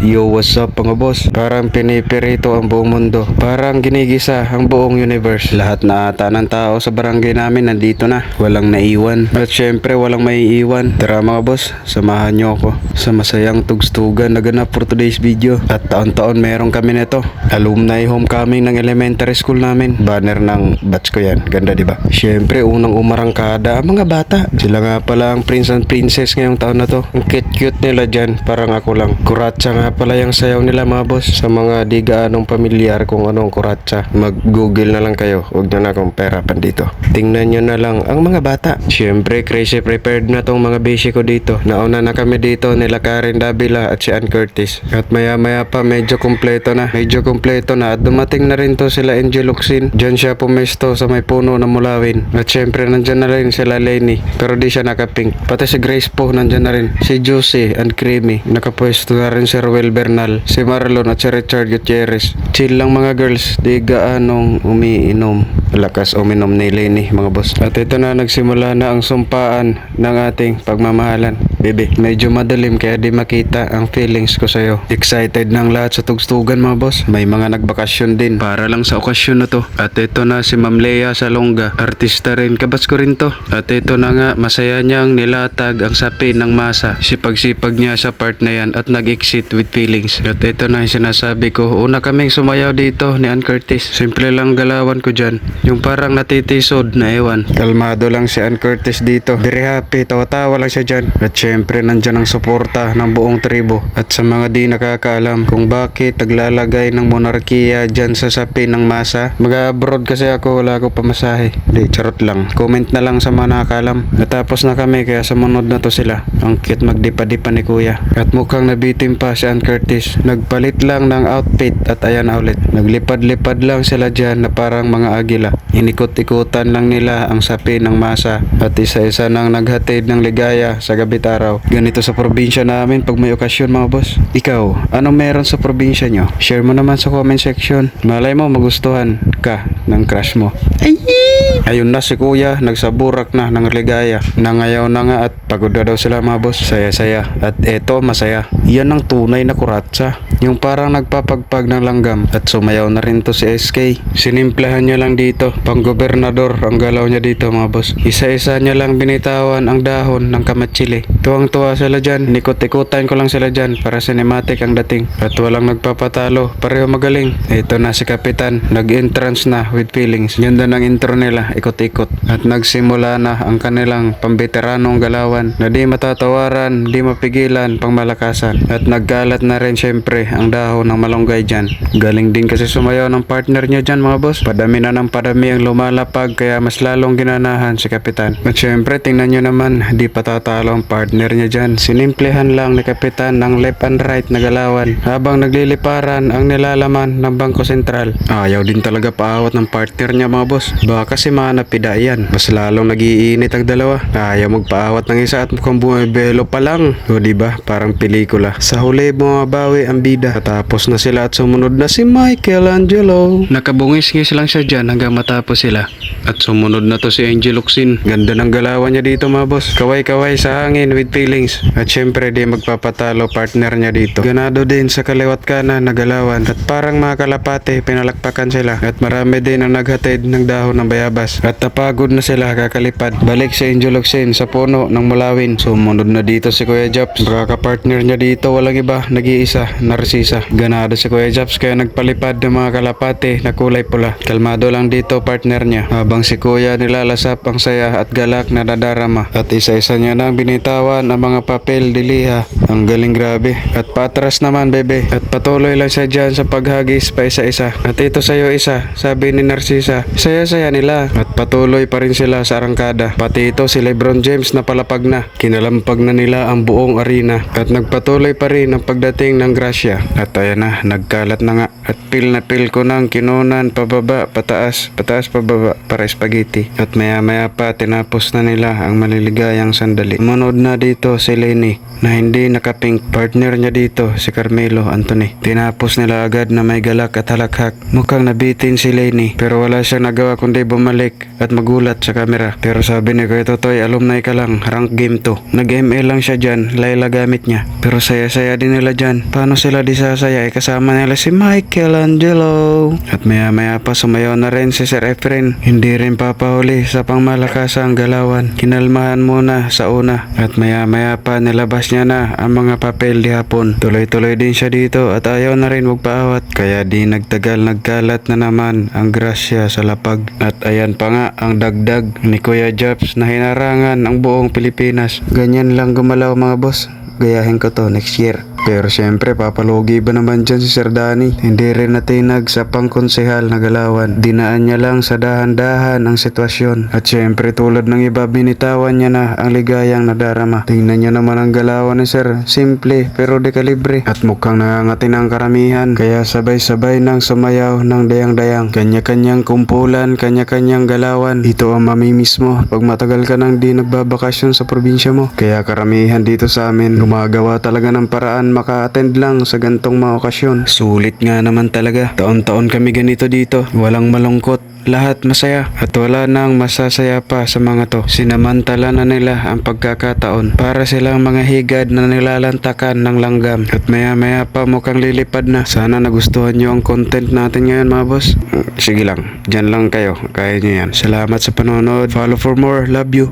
Yo, what's up mga boss? Parang pinipirito ang buong mundo. Parang ginigisa ang buong universe. Lahat na ata ng tao sa barangay namin nandito na. Walang naiwan. At syempre walang maiiwan. Tara mga boss, samahan nyo ako sa masayang tugstugan na ganap for today's video. At taon-taon meron kami nito. Alumni homecoming ng elementary school namin. Banner ng batch ko yan. Ganda di ba? Syempre unang umarangkada ang mga bata. Sila nga pala ang prince and princess ngayong taon na to. Ang cute-cute nila dyan. Parang ako lang. Kuratsa nga pala yung sayaw nila mga boss. Sa mga di gaanong pamilyar kung anong kuratsa. Mag-google na lang kayo. Huwag na na akong pera dito. Tingnan nyo na lang ang mga bata. Siyempre, crazy prepared na tong mga basic ko dito. Nauna na kami dito nila Karen Davila at si Ann Curtis. At maya maya pa medyo kumpleto na. Medyo kumpleto na. At dumating na rin to sila Angel Luxin. Diyan siya pumesto sa may puno na mulawin. At syempre nandyan na rin sila Lenny. Pero di siya nakapink. Pati si Grace po nandyan na rin. Si Juicy and Creamy. Nakapwesto na rin si Ruel Bernal. Si Marlon at si Richard Gutierrez. Chill lang mga girls. Di gaanong umiinom. Lakas uminom ni Lenny mga boss. At ito na nagsimula na ang sumpaan ng ating pagmamahalan. Bebe, medyo madilim kaya di makita ang feelings ko sa'yo. Excited ng lahat sa tugstugan mga boss. May mga nagbakasyon din para lang sa okasyon na to. At ito na si Ma'am Lea Salonga. Artista rin, kabats ko rin to. At ito na nga, masaya niyang nilatag ang sapi ng masa. Sipag-sipag niya sa part na yan at nag-exit with feelings. At ito na yung sinasabi ko. Una kaming sumayaw dito ni Ann Curtis. Simple lang galawan ko dyan. Yung parang natitisod na ewan. Kalmado lang si Ann Curtis dito. Very happy. Tawa-tawa lang siya dyan. At syempre nandyan ang suporta ng buong tribo. At sa mga di nakakaalam kung bakit naglalagay ng monarkiya dyan sa sapi ng masa. Mag-abroad kasi ako. Wala ako pamasahe. Di, charot lang. Comment na lang sa mga nakakaalam. Natapos na kami kaya sumunod na to sila. Ang cute magdipa-dipa ni kuya. At mukhang nabitin pa si Ann Curtis. Nagpalit lang ng outfit at ayan na ulit. Naglipad-lipad lang sila dyan na parang mga agila. Inikot-ikutan lang nila ang sapi ng masa at isa-isa nang naghatid ng ligaya sa gabit araw. Ganito sa probinsya namin pag may okasyon mga boss. Ikaw, anong meron sa probinsya nyo? Share mo naman sa comment section. Malay mo magustuhan ka ng crush mo. Ayun na si kuya, nagsaburak na ng ligaya. Nangayaw na nga at pagod na daw sila mga boss. Saya-saya. At eto, masaya. Yan ang tunay na kuratsa. Yung parang nagpapagpag ng langgam. At sumayaw na rin to si SK. Sinimplahan niya lang dito. Pang gobernador ang galaw niya dito mga boss. Isa-isa niya lang binitawan ang dahon ng kamatsili. Tuwang-tuwa sila dyan. Nikot-ikutan ko lang sila dyan para cinematic ang dating. At walang nagpapatalo. Pareho magaling. Ito na si Kapitan. Nag-entrance na with feelings. Ganda ng intro nila. Ikot-ikot. At nagsimula na ang kanilang pambeteranong galawan na di matatawaran, di mapigilan, pangmalakasan. At nagkalat na rin syempre ang dahon ng malunggay dyan. Galing din kasi sumayaw ng partner niya dyan mga boss. Padami na ng padami ang lumalapag kaya mas lalong ginanahan si Kapitan. At syempre tingnan nyo naman, di patatalo ang partner niya dyan. Sinimplehan lang ni Kapitan ng left and right na galawan habang nagliliparan ang nilalaman ng Bangko Sentral. Ayaw din talaga paawat ng partner niya mga boss. Baka si Mana Pida yan. Mas lalong nagiinit ang dalawa. Ayaw magpaawat ng isa at mukhang bumibelo pa lang. O di ba Parang pelikula. Sa huli bumabawi ang bida. Tapos na sila at sumunod na si Michelangelo. Nakabungis-ngis lang siya dyan hanggang matapos sila. At sumunod na to si Angel Luxin. Ganda ng galawan niya dito mga boss. Kaway-kaway sa hangin with feelings. At syempre di magpapatalo partner niya dito. Ganado din sa kaliwat kanan na galawan. At parang mga kalapate pinalakpakan sila. At marami din ang naghatid ng dahon ng bayabas. At napagod na sila kakalipad. Balik si Angel Luxin sa puno ng mulawin. Sumunod na dito si Kuya Japs. Kaka-partner niya dito walang iba. Nag-iisa. Narsisa. Ganado si Kuya Japs kaya nagpalipad ng mga kalapate na kulay pula. Kalmado lang dito partner niya. Habang si Kuya nilalasap ang saya at galak na nadarama. At isa-isa niya nang binitawan ang mga papel diliha. Ang galing grabe. At patras naman bebe. At patuloy lang siya dyan sa paghagis pa isa-isa. At ito sa'yo isa. Sabi ni Narcisa. Saya-saya nila. At patuloy pa rin sila sa arangkada. Pati ito si Lebron James na palapag na. Kinalampag na nila ang buong arena. At nagpatuloy pa rin ang pagdating ng grasya. At ayan na, nagkalat na nga. At pil na pil ko ng kinunan pababa, pataas, pataas pababa para spaghetti. At maya maya pa tinapos na nila ang maliligayang sandali. Munod na dito si Lenny na hindi nakapink partner niya dito si Carmelo Anthony. Tinapos nila agad na may galak at halakhak. Mukhang nabitin si Lenny pero wala siyang nagawa kundi bumalik at magulat sa kamera. Pero sabi ni Kuya Totoy, alumni ka lang, rank game to. Nag-ML lang siya dyan, layla gamit niya. Pero saya-saya din nila sila dyan. Paano sila di sasaya? Eh, kasama nila si Michelangelo. At maya maya pa sumayaw na rin si Sir Efren. Hindi rin papahuli sa pangmalakasang galawan. Kinalmahan muna sa una. At maya maya pa nilabas niya na ang mga papel di hapon. Tuloy-tuloy din siya dito at ayaw na rin magpaawat. Kaya di nagtagal nagkalat na naman ang grasya sa lapag. At ayan pa nga ang dagdag ni Kuya Jobs na hinarangan ang buong Pilipinas. Ganyan lang gumalaw mga boss. Gayahin ko to next year. Pero syempre, papalugi ba naman dyan si Sir Danny? Hindi rin natinag sa pangkonsehal na galawan. Dinaan niya lang sa dahan-dahan ang sitwasyon. At syempre, tulad ng iba, binitawan niya na ang ligayang nadarama. Tingnan niyo naman ang galawan ni Sir. Simple, pero de kalibre. At mukhang nangangatin ang karamihan. Kaya sabay-sabay nang sumayaw ng dayang-dayang. Kanya-kanyang kumpulan, kanya-kanyang galawan. Ito ang mamimiss mo pag matagal ka nang di nagbabakasyon sa probinsya mo. Kaya karamihan dito sa amin, gumagawa talaga ng paraan maka-attend lang sa gantong mga okasyon. Sulit nga naman talaga. Taon-taon kami ganito dito. Walang malungkot. Lahat masaya at wala nang masasaya pa sa mga to. Sinamantala na nila ang pagkakataon para silang mga higad na nilalantakan ng langgam at maya maya pa mukhang lilipad na. Sana nagustuhan nyo ang content natin ngayon mga boss. Sige lang, dyan lang kayo. Kaya nyo yan. Salamat sa panonood. Follow for more. Love you.